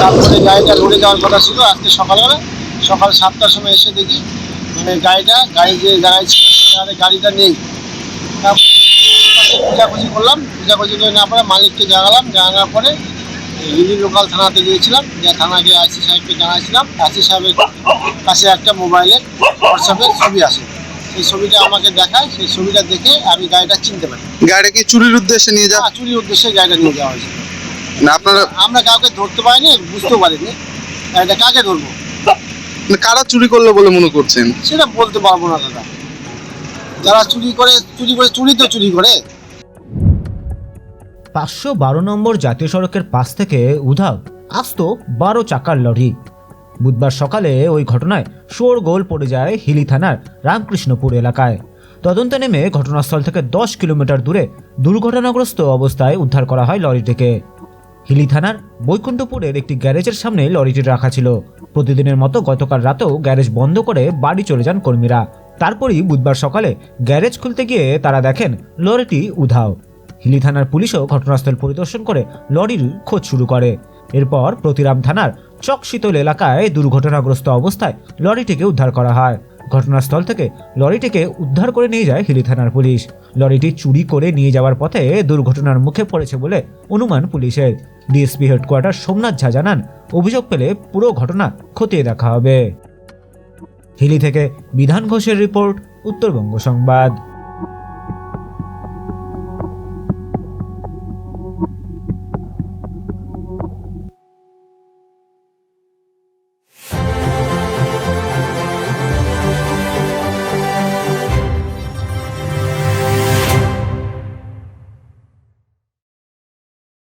তারপরে গাড়িটা লড়ে যাওয়ার কথা ছিল আজকে সকালবেলা সকাল সাতটার সময় এসে দেখি মানে গাড়িটা গাড়ি যে জায়গায় ছিল সেখানে গাড়িটা নেই। খোঁজাখুঁজি করলাম খোঁজাখুঁজি করে না পরে মালিককে জানালাম জানানোর পরে হিলি লোকাল থানাতে গিয়েছিলাম যে থানাকে আইসি সাহেবকে জানাইছিলাম। আইসি সাহেবের কাছে একটা মোবাইলের হোয়াটসঅ্যাপের ছবি আসে। সেই ছবিটা আমাকে দেখায় সেই ছবিটা দেখে আমি গাড়িটা চিনতে পারি। গাড়িটা কি চুরির উদ্দেশ্যে নিয়ে যা হ্যাঁ, চুরির উদ্দেশ্যে গাড়িটা নিয়ে যাওয়া হয়েছে। না আপনারা আমরা কাউকে ধরতে পারিনি বুঝতেও পারিনি। গাড়িটা কাকে ধরবো? মানে কারা চুরি করল বলে মনে করছেন? সেটা বলতে পারব না দাদা। যারা চুরি করে চুরি করে চুরি তো চুরি করে। পাঁচশো বারো নম্বর জাতীয় সড়কের পাশ থেকে উধাও আসতো বারো চাকার লরি। বুধবার সকালে ওই ঘটনায় শোরগোল পড়ে যায় হিলি থানার রামকৃষ্ণপুর এলাকায়। তদন্তে নেমে ঘটনাস্থল থেকে দশ কিলোমিটার দূরে দুর্ঘটনাগ্রস্ত অবস্থায় উদ্ধার করা হয় লরিটিকে। হিলি থানার বৈকুণ্ঠপুরের একটি গ্যারেজের সামনে লরিটি রাখা ছিল। প্রতিদিনের মতো গতকাল রাতেও গ্যারেজ বন্ধ করে বাড়ি চলে যান কর্মীরা। তারপরই বুধবার সকালে গ্যারেজ খুলতে গিয়ে তারা দেখেন লরিটি উধাও। হিলি থানার পুলিশও ঘটনাস্থল পরিদর্শন করে লরির খোঁজ শুরু করে। এরপর প্রতিরাম থানার চকশীতল এলাকায় দুর্ঘটনাগ্রস্ত অবস্থায় লরিটিকে উদ্ধার করা হয়। ঘটনাস্থল থেকে লরিটিকে উদ্ধার করে নিয়ে যায় হিলি থানার পুলিশ। লরিটি চুরি করে নিয়ে যাওয়ার পথে দুর্ঘটনার মুখে পড়েছে বলে অনুমান পুলিশের। ডিএসপি হেডকোয়ার্টার সোমনাথ ঝা জানান, অভিযোগ পেলে পুরো ঘটনা খতিয়ে দেখা হবে। হিলি থেকে বিধান ঘোষের রিপোর্ট, উত্তরবঙ্গ সংবাদ।